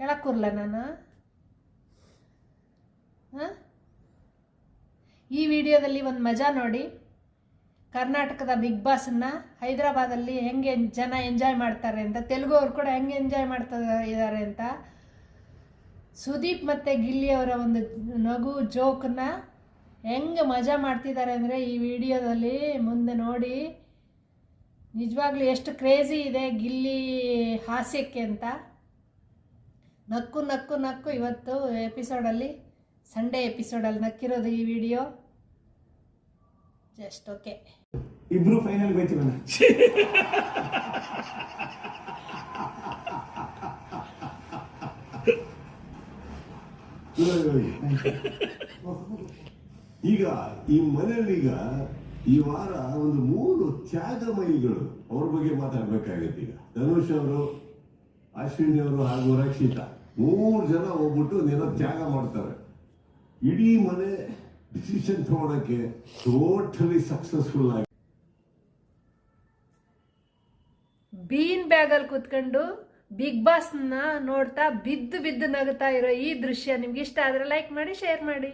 ಕೆಳಗೆ ಕೂರ್ಲ ನಾನು? ಹಾಂ? ಈ ವಿಡಿಯೋದಲ್ಲಿ ಒಂದು ಮಜಾ ನೋಡಿ. ಕರ್ನಾಟಕದ ಬಿಗ್ ಬಾಸನ್ನ ಹೈದರಾಬಾದಲ್ಲಿ ಹೆಂಗೆ ಜನ ಎಂಜಾಯ್ ಮಾಡ್ತಾರೆ ಅಂತ ತೆಲುಗು ಅವ್ರು ಕೂಡ ಹೆಂಗೆ ಎಂಜಾಯ್ ಮಾಡ್ತಾ ಇದ್ದಾರೆ ಅಂತ. ಸುದೀಪ್ ಮತ್ತು ಗಿಲ್ಲಿ ಅವರ ಒಂದು ನಗು ಜೋಕನ್ನ ಹೆಂಗೆ ಮಜಾ ಮಾಡ್ತಿದ್ದಾರೆ ಅಂದರೆ ಈ ವಿಡಿಯೋದಲ್ಲಿ ಮುಂದೆ ನೋಡಿ. ನಿಜವಾಗ್ಲೂ ಎಷ್ಟು ಕ್ರೇಜಿ ಇದೆ ಗಿಲ್ಲಿ ಹಾಸ್ಯಕ್ಕೆ ಅಂತ. ನಕ್ಕು ನಕ್ಕು ನಕ್ಕು. ಇವತ್ತು ಎಪಿಸೋಡಲ್ಲಿ ಸಂಡೇ ಎಪಿಸೋಡಲ್ಲಿ ನಕ್ಕಿರೋದು ಈ ವಿಡಿಯೋ. ಜಸ್ಟ್ ಓಕೆ ಇಬ್ರು ಫೈನಲ್ ಈಗ ಈ ಮನೆಯಲ್ಲಿ ಈಗ ಈ ವಾರ ಒಂದು ಮೂರು ತ್ಯಾಗಮಯಿಗಳು ಅವ್ರ ಬಗ್ಗೆ ಮಾತಾಡ್ಬೇಕಾಗತ್ತೆ ಈಗ. ಧನುಷ್ ಅವರು ಅಶ್ವಿನಿ ಅವರು ಹಾಗೂ ರಕ್ಷಿತಾ ಮೂರು ಜನ ಹೋಗ್ಬಿಟ್ಟು ಒಂದೇನೋ ತ್ಯಾಗ ಮಾಡ್ತಾರೆ. ಇಡೀ ಮನೆ ಡಿಸಿಷನ್ ತಗೊಳಕ್ಕೆ ಟೋಟಲಿ ಸಕ್ಸಸ್ಫುಲ್ ಆಗಿ ಬೀನ್ ಬ್ಯಾಗಲ್ಲಿ ಕುತ್ಕೊಂಡು ಬಿಗ್ ಬಾಸ್ನ ನೋಡ್ತಾ ಬಿದ್ದು ಬಿದ್ದು ನಗುತ್ತಾ ಇರೋ ಈ ದೃಶ್ಯ ನಿಮ್ಗೆ ಇಷ್ಟ ಆದರೆ ಲೈಕ್ ಮಾಡಿ ಶೇರ್ ಮಾಡಿ.